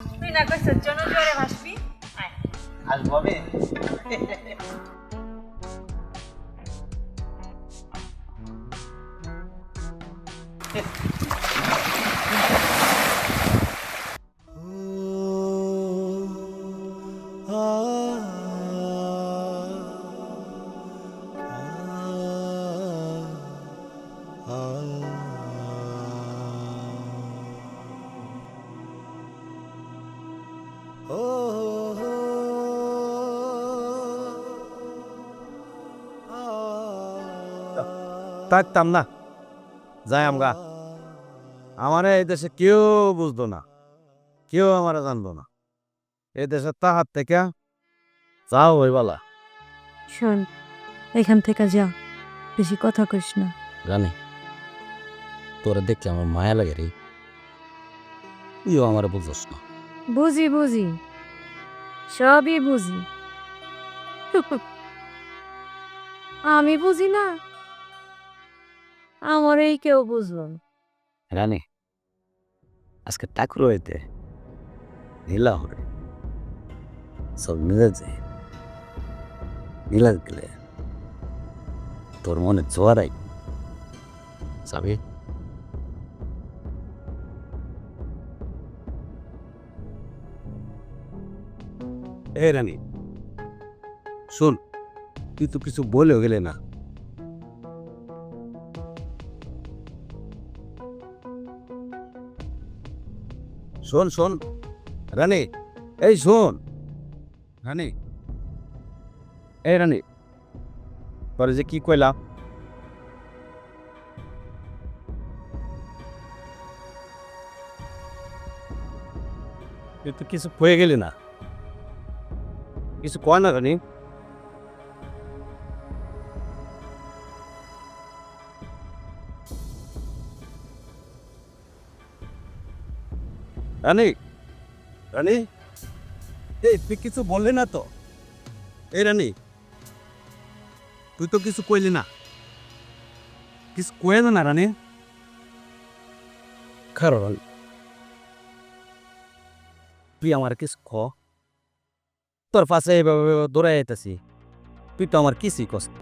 তুই না কইছ জন জোরে ভাসবি আসব আমি? থাকতাম না। যাই আমরা আমারে এই দেশে কেউ বুঝতো না। কেউ আমারে জানতো না। এই দেশের তাহার থেকে যাও ওই বলা। শোন এখান থেকে যা। বেশি কথা কইস না। জানি তোরা দেখলে আমার মায়া লাগে রে। তুইও আমার বুঝোস না। বুঝি বুঝি। সবই বুঝি। আমি বুঝি না। আমার এই কেউ বুঝলো না। রানী আজকে ঠাকুর হইতে নীলা হবে। সব মিলে যায় নীলা গেলে তোর মনে জোয়ারাই যাবি এ রানী শোন তুই তো কিছু বলেও গেলে না। শোন শোন। রানী, এই শোন। রানী, এই রানী পরে যে কি কইলা তুই তো কিছু হয়ে গেলি না। কিছু কয় না রানী? রানী? রানী? এই তুই কিছু বললি না তো। এই রানী তুই তো কিছু কইলি না। কিছু কয়ে না রানী। কারণ তুই আমার কিছু খ তোর পাশে এইভাবে দৌড়াই আইতাছি। তুই তো আমার কিছুই কষ্ট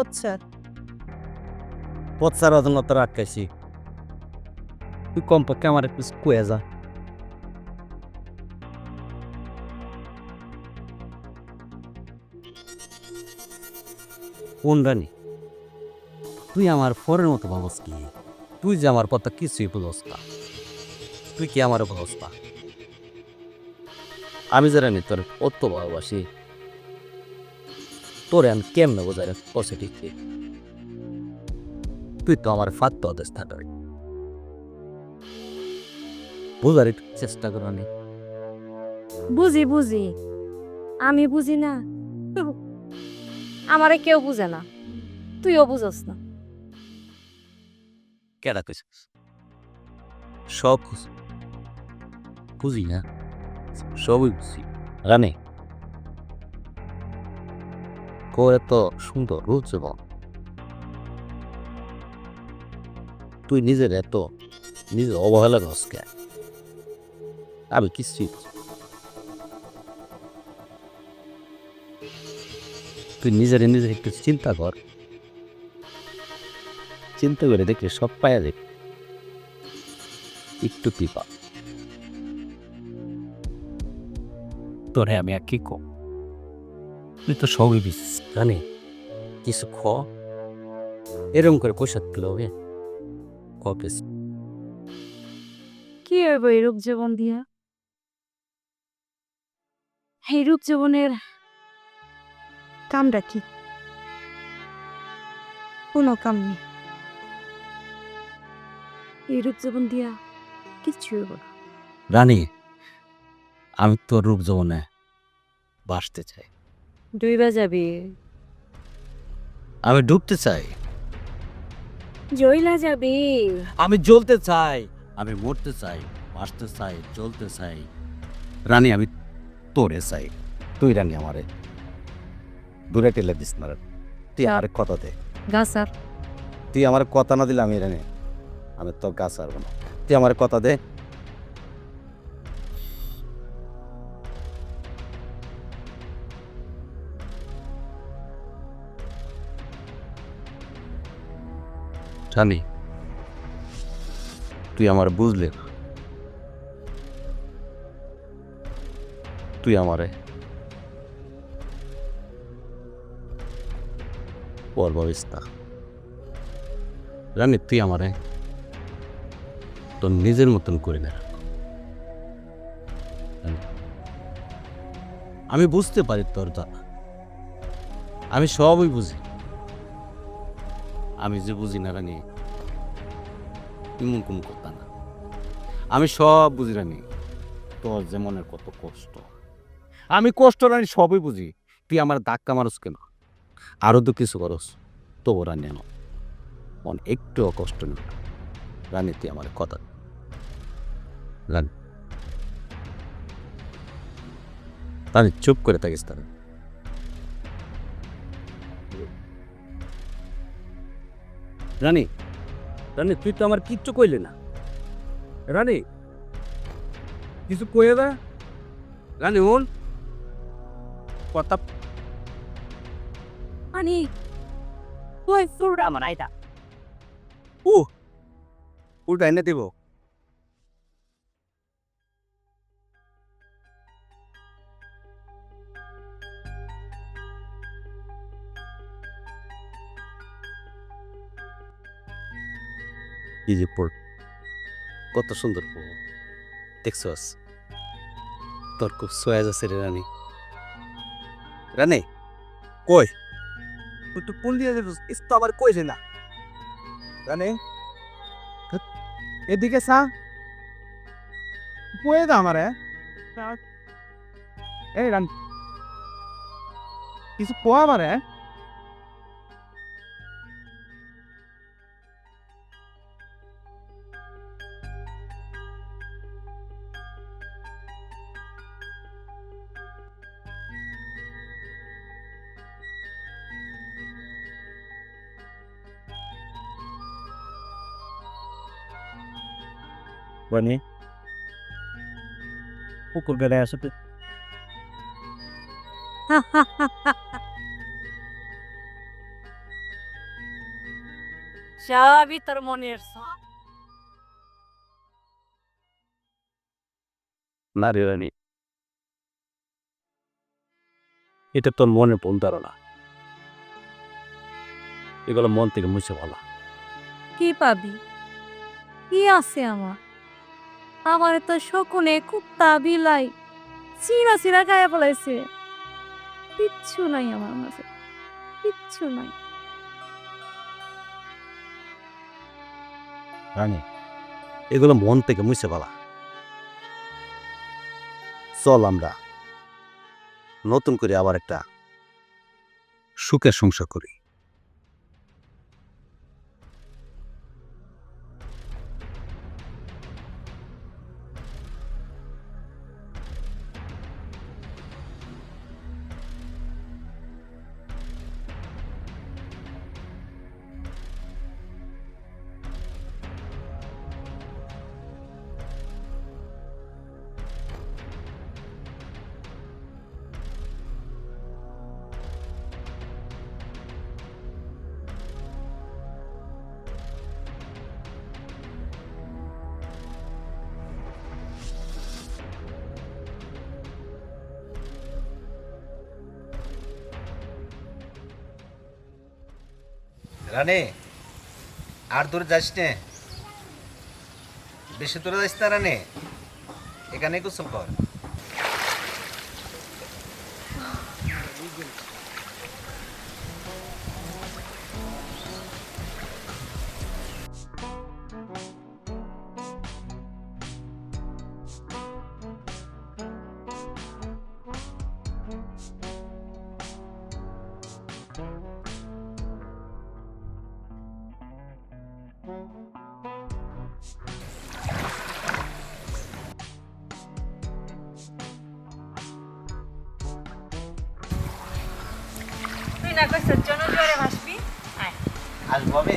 আচ্ছা পথসার অধনত আটকাইছি। তুই কমপক্ষে আমার একটু কয়ে যা। কোন রানী? তুই আমার ফরের মতো ভাবস কি? তুই যে আমার কথা কিছুই বুঝস না। তুই কি আমার বুঝস না? আমি যে রানী, তোর অত ভালোবাসি। তোরে আমি কেমনে বোঝাই কষে ঠিক তুই তো আমার ফাত্ত আদেশ থাকার বুঝার চেষ্টা করো বুঝি বুঝি। আমি বুঝি না। আমারে কেউ বুঝে না। তুইও বুঝস না। কেডা কইছিস সব বুঝি না। সবই বুঝি রানে। কো এত সুন্দর রোজ এবং তুই নিজের এত, নিজের অবহেলা করস কে? আমি কিছুই তুই নিজের নিজের একটু চিন্তা কর। চিন্তা করে দেখলে সব পায়া দেখ একটু পিপা। তোরে আমি আর কি কম? তুই তো সবই বিশেষ জানি। কিছু খ? এরকম করে পোশাক দিল হবে কপিস কি হইব এই রূপ জীবন দিয়া? এই রূপ জীবনের কামটা কি? কোনো কাম নেই। এই রূপ জীবন দিয়া কিচ্ছু হইব না। রানী আমি তোর রূপ যৌবনে বাসতে চাই। ডুইবা যাবি? আমি ডুবতে চাই। জইলা যাবি? আমি জ্বলতে চাই। আমি মরতে চাই বাঁচতে চাই জ্বলতে চাই। রানী আমি তোরে চাই। তুই রানী আমারে। দূরে টেলে দিস না তুই আমার কথা দে। গাছার তুই আমার কথা না দিলে আমি এখানে আমি তো গাছ আরবো না। তুই আমার কথা দে। জানি তুই আমার বুঝলে তুই আমারে পর ভাবিস না জানি তুই আমারে তোর নিজের মতন করে না আমি বুঝতে পারি তোর জ্বালা আমি সবই বুঝি। আমি যে বুঝি না রানি, এমন কোন না। আমি সব বুঝি রানি, তোর যে মনের কত কষ্ট। আমি কষ্ট রানি সবই বুঝি, তুই আমার ধাক্কা মারস কেন? আরও তো কিছু করস, তবু রানি আনো মন একটুও কষ্ট নেই। রানি তুই আমার কথা। রানি। রানি চুপ করে থাকিস তারা রানী রানী, তুই তো আমার কিচ্ছু কইলি না। রানী, কিছু কয়ে দা। রানী ওন কথা মানে তুই সুর আমার আইটা ও উল্টা এনে দিব এই যে পড় কত সুন্দর পড় দেখছস তোর খুব সোয়াজ আছে রে রানী রানী কই তো পুল দিয়ে তো আবার কইছে না। জানে এদিকে সা কয়ে দা আমারে? এই রান কিছু কোয়া আমারে? বনি পুকুর বেড়ে আসতে সবই তোর মনের সব না রে রানী এটা তোর মনে ভুল ধারণা এগুলো মন থেকে মুছে বলা কি পাবি কি আছে আমার আমার তো শকুনে কুত্তা বিলাই চিরা চিরা গায়ে পলাইছে কিচ্ছু নাই আমার মাঝে। কিচ্ছু নাই। রানী, এগুলো মন থেকে মুছে বলা চল আমরা নতুন করে আবার একটা সুখের সংসার করি। রানে আর দূরে যাস নে। বেশি দূরে যাস না রানে এখানে গোসল কর। না কইছ জোরে ভাসবি। আয়। আসব আমি?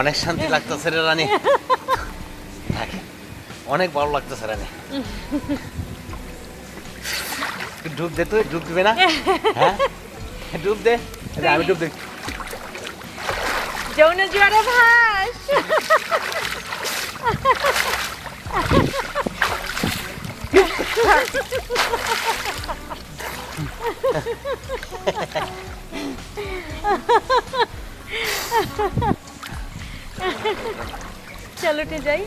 অনেক শান্তি লাগতেছে রে রানী। অনেক ভালো লাগতেছে রানী। ডুব দে তুই ডুব দিবে না? হ্যাঁ? ডুব দে। আমি ডুব দিই। যৌন জোয়ারে ভাস। চল যাই।